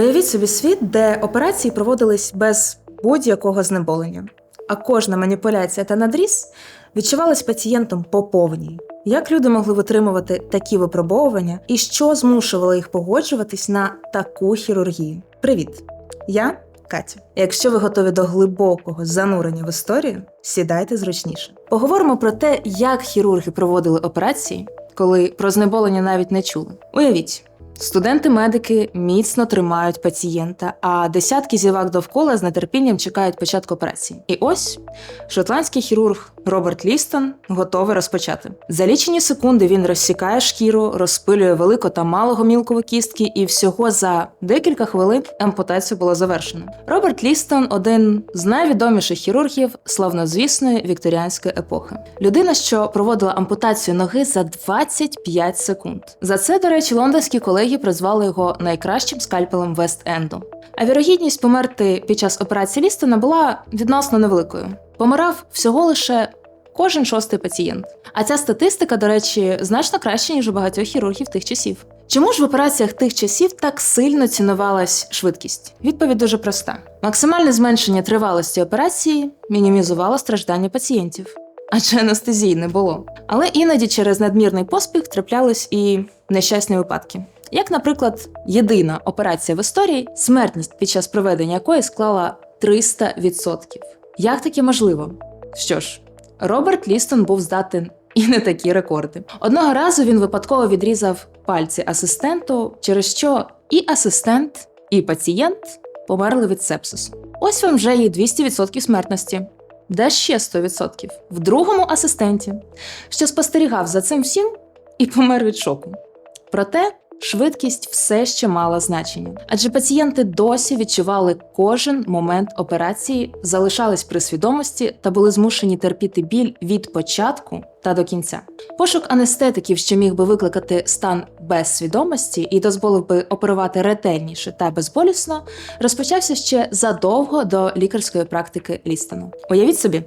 Уявіть собі світ, де операції проводились без будь-якого знеболення, а кожна маніпуляція та надріз відчувалась пацієнтом по повній. Як люди могли витримувати такі випробовування і що змушувало їх погоджуватись на таку хірургію? Привіт! Я Катя. Якщо ви готові до глибокого занурення в історію, сідайте зручніше. Поговоримо про те, як хірурги проводили операції, коли про знеболення навіть не чули. Уявіть. Студенти-медики міцно тримають пацієнта, а десятки зівак довкола з нетерпінням чекають початку операції. І ось шотландський хірург Роберт Лістон готовий розпочати. За лічені секунди він розсікає шкіру, розпилює велику та малого мілкові кістки, і всього за декілька хвилин ампутацію було завершено. Роберт Лістон один з найвідоміших хірургів славнозвісної вікторіанської епохи. Людина, що проводила ампутацію ноги за 25 секунд. За це, до речі, лондонські колеги призвали його найкращим скальпелем Вест-Енду. А вірогідність померти під час операції Лістона була відносно невеликою. Помирав всього лише кожен шостий пацієнт. А ця статистика, до речі, значно краще, ніж у багатьох хірургів тих часів. Чому ж в операціях тих часів так сильно цінувалась швидкість? Відповідь дуже проста: максимальне зменшення тривалості операції мінімізувало страждання пацієнтів, адже анестезії не було. Але іноді через надмірний поспіх траплялись і нещасні випадки. Як, наприклад, єдина операція в історії, смертність під час проведення якої склала 300%. Як таке можливо? Що ж, Роберт Лістон був здатен і не такі рекорди. Одного разу він випадково відрізав пальці асистенту, через що і асистент, і пацієнт померли від сепсису. Ось вам вже і 200% смертності. Де ще 100%? В другому асистенті, що спостерігав за цим всім і помер від шоку. Проте швидкість все ще мала значення, адже пацієнти досі відчували кожен момент операції, залишались при свідомості та були змушені терпіти біль від початку та до кінця. Пошук анестетиків, що міг би викликати стан без свідомості і дозволив би оперувати ретельніше та безболісно, розпочався ще задовго до лікарської практики Лістону. Уявіть собі,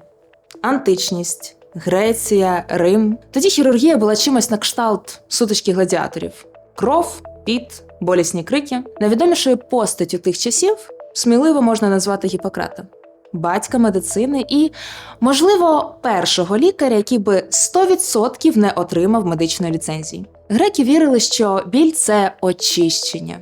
античність. Греція, Рим. Тоді хірургія була чимось на кшталт сутички гладіаторів: кров, піт, болісні крики. Найвідомішою постаттю тих часів сміливо можна назвати Гіппократа, батька медицини і, можливо, першого лікаря, який би 100% не отримав медичної ліцензії. Греки вірили, що біль це очищення.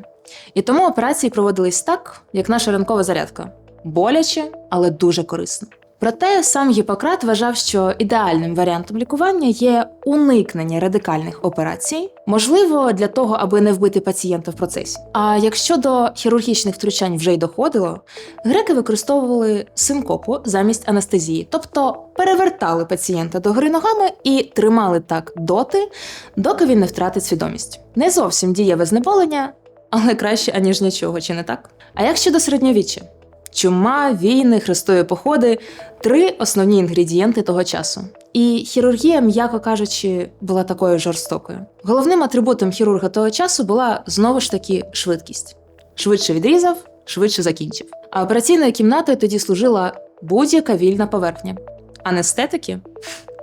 І тому операції проводились так, як наша ранкова зарядка: боляче, але дуже корисно. Проте сам Гіппократ вважав, що ідеальним варіантом лікування є уникнення радикальних операцій, можливо, для того, аби не вбити пацієнта в процесі. А якщо до хірургічних втручань вже й доходило, греки використовували синкопу замість анестезії, тобто перевертали пацієнта до гори ногами і тримали так доти, доки він не втратить свідомість. Не зовсім дієве знеболення, але краще аніж нічого, чи не так? А як щодо середньовіччя? Чума, війни, хрестові походи три основні інгредієнти того часу. І хірургія, м'яко кажучи, була такою жорстокою. Головним атрибутом хірурга того часу була знову ж таки швидкість. Швидше відрізав, швидше закінчив. А операційною кімнатою тоді служила будь-яка вільна поверхня. Анестетики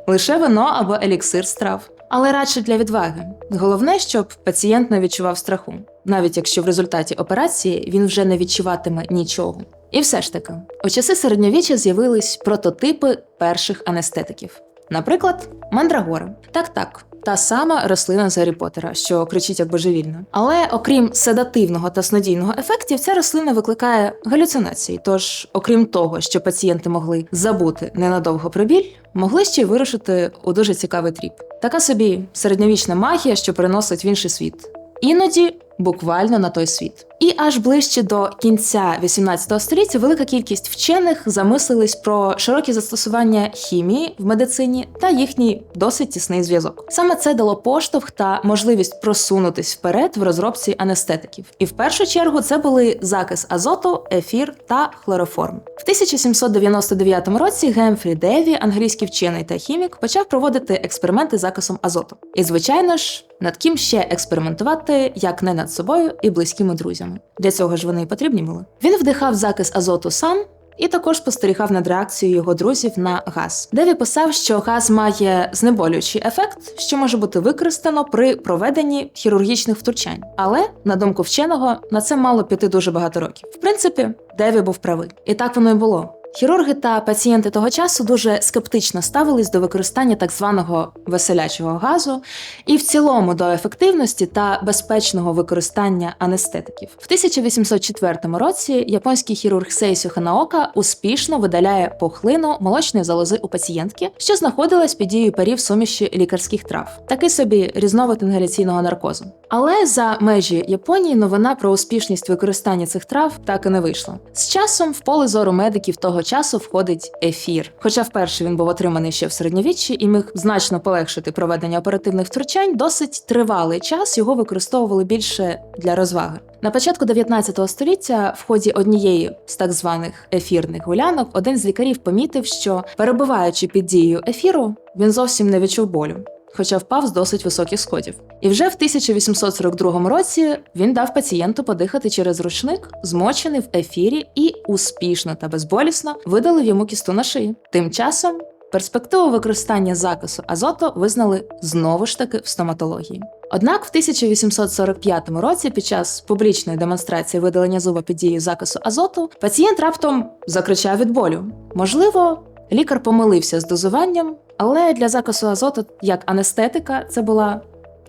лише вино або еліксир страв, але радше для відваги. Головне, щоб пацієнт не відчував страху, навіть якщо в результаті операції він вже не відчуватиме нічого. І все ж таки, у часи середньовіччя з'явились прототипи перших анестетиків. Наприклад, мандрагора. Так, так, та сама рослина з Гаррі Поттера, що кричить як божевільна. Але окрім седативного та снодійного ефектів, ця рослина викликає галюцинації. Тож, окрім того, що пацієнти могли забути ненадовго про біль, могли ще й вирушити у дуже цікавий тріп. Така собі середньовічна магія, що переносить в інший світ. Іноді буквально на той світ. І аж ближче до кінця 18 століття велика кількість вчених замислились про широкі застосування хімії в медицині та їхній досить тісний зв'язок. Саме це дало поштовх та можливість просунутись вперед в розробці анестетиків. І в першу чергу це були закис азоту, ефір та хлороформ. В 1799 році Гемфрі Деві, англійський вчений та хімік, почав проводити експерименти з закисом азоту. І, звичайно ж, над ким ще експериментувати, як не над собою і близькими друзями. Для цього ж вони і потрібні були. Він вдихав закис азоту сам і також спостерігав над реакцією його друзів на газ. Деві писав, що газ має знеболюючий ефект, що може бути використано при проведенні хірургічних втручань. Але на думку вченого на це мало піти дуже багато років. В принципі, Деві був правий, і так воно й було. Хірурги та пацієнти того часу дуже скептично ставились до використання так званого веселячого газу і в цілому до ефективності та безпечного використання анестетиків. В 1804 році японський хірург Сейсю Ханаока успішно видаляє пухлину молочної залози у пацієнтки, що знаходилась під дією парів суміші лікарських трав, такий собі різновид інгаляційного наркозу. Але за межі Японії новина про успішність використання цих трав так і не вийшла. З часом в поле зору медиків того часу входить ефір. Хоча вперше він був отриманий ще в середньовіччі і міг значно полегшити проведення оперативних втручань, досить тривалий час його використовували більше для розваги. На початку 19 століття, в ході однієї з так званих ефірних гулянок, один з лікарів помітив, що перебуваючи під дією ефіру, він зовсім не відчув болю. Хоча впав з досить високих сходів. І вже в 1842 році він дав пацієнту подихати через рушник, змочений в ефірі, і успішно та безболісно видалив йому кісту на шиї. Тим часом перспективу використання закису азоту визнали знову ж таки в стоматології. Однак в 1845 році, під час публічної демонстрації видалення зуба під дією закису азоту, пацієнт раптом закричав від болю. Можливо, лікар помилився з дозуванням, але для закису азоту як анестетика це була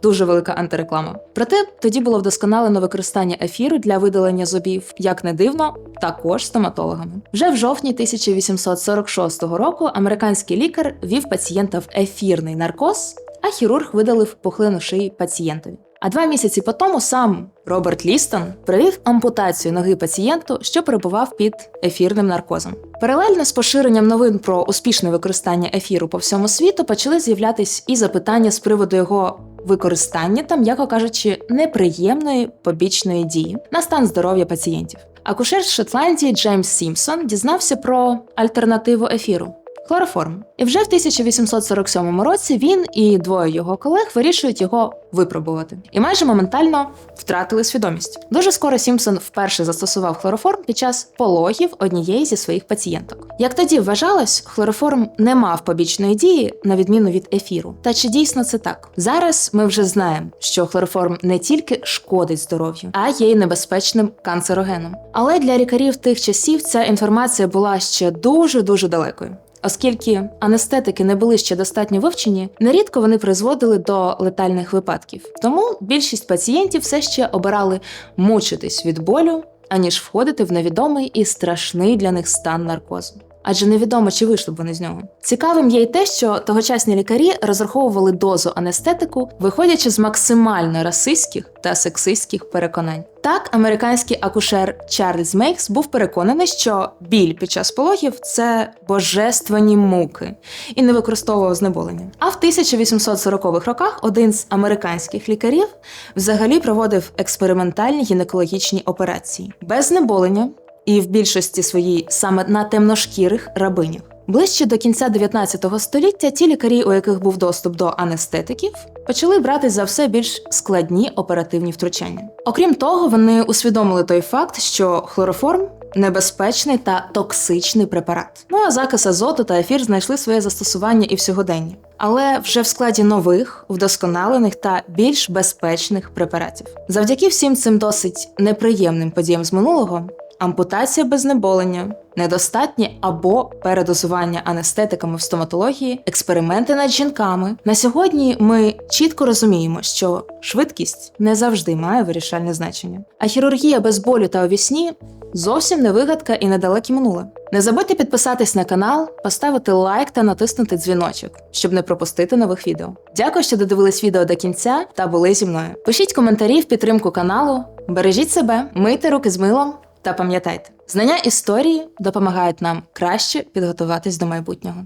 дуже велика антиреклама. Проте тоді було вдосконалено використання ефіру для видалення зубів, як не дивно, також стоматологами. Вже в жовтні 1846 року американський лікар вів пацієнта в ефірний наркоз, а хірург видалив пухлину шиї пацієнтові. А два місяці по тому сам Роберт Лістон провів ампутацію ноги пацієнту, що перебував під ефірним наркозом. Паралельно з поширенням новин про успішне використання ефіру по всьому світу почали з'являтись і запитання з приводу його використання там, м'яко кажучи, неприємної побічної дії на стан здоров'я пацієнтів. Акушер з Шотландії Джеймс Сімпсон дізнався про альтернативу ефіру. Хлороформ. І вже в 1847 році він і двоє його колег вирішують його випробувати. І майже моментально втратили свідомість. Дуже скоро Сімпсон вперше застосував хлороформ під час пологів однієї зі своїх пацієнток. Як тоді вважалось, хлороформ не мав побічної дії, на відміну від ефіру. Та чи дійсно це так? Зараз ми вже знаємо, що хлороформ не тільки шкодить здоров'ю, а є й небезпечним канцерогеном. Але для лікарів тих часів ця інформація була ще дуже дуже далекою. Оскільки анестетики не були ще достатньо вивчені, нерідко вони призводили до летальних випадків. Тому більшість пацієнтів все ще обирали мучитись від болю, аніж входити в невідомий і страшний для них стан наркозу. Адже невідомо, чи вийшли б вони з нього. Цікавим є й те, що тогочасні лікарі розраховували дозу анестетику, виходячи з максимально расистських та сексистських переконань. Так, американський акушер Чарльз Мейкс був переконаний, що біль під час пологів це божественні муки, і не використовував знеболення. А в 1840-х роках один з американських лікарів взагалі проводив експериментальні гінекологічні операції без знеболення і в більшості своїй саме на темношкірих рабинях. Ближче до кінця 19 століття ті лікарі, у яких був доступ до анестетиків, почали брати за все більш складні оперативні втручання. Окрім того, вони усвідомили той факт, що хлороформ небезпечний та токсичний препарат. Ну а закис азоту та ефір знайшли своє застосування і в сьогоденні. Але вже в складі нових, вдосконалених та більш безпечних препаратів. Завдяки всім цим досить неприємним подіям з минулого ампутація без знеболення, недостатнє або передозування анестетиками в стоматології, експерименти над жінками. На сьогодні ми чітко розуміємо, що швидкість не завжди має вирішальне значення, а хірургія без болю та овісні зовсім не вигадка і недалеке минуле. Не забудьте підписатись на канал, поставити лайк та натиснути дзвіночок, щоб не пропустити нових відео. Дякую, що додивились відео до кінця та були зі мною. Пишіть коментарі в підтримку каналу, бережіть себе, мийте руки з милом. Та пам'ятайте, знання історії допомагають нам краще підготуватись до майбутнього.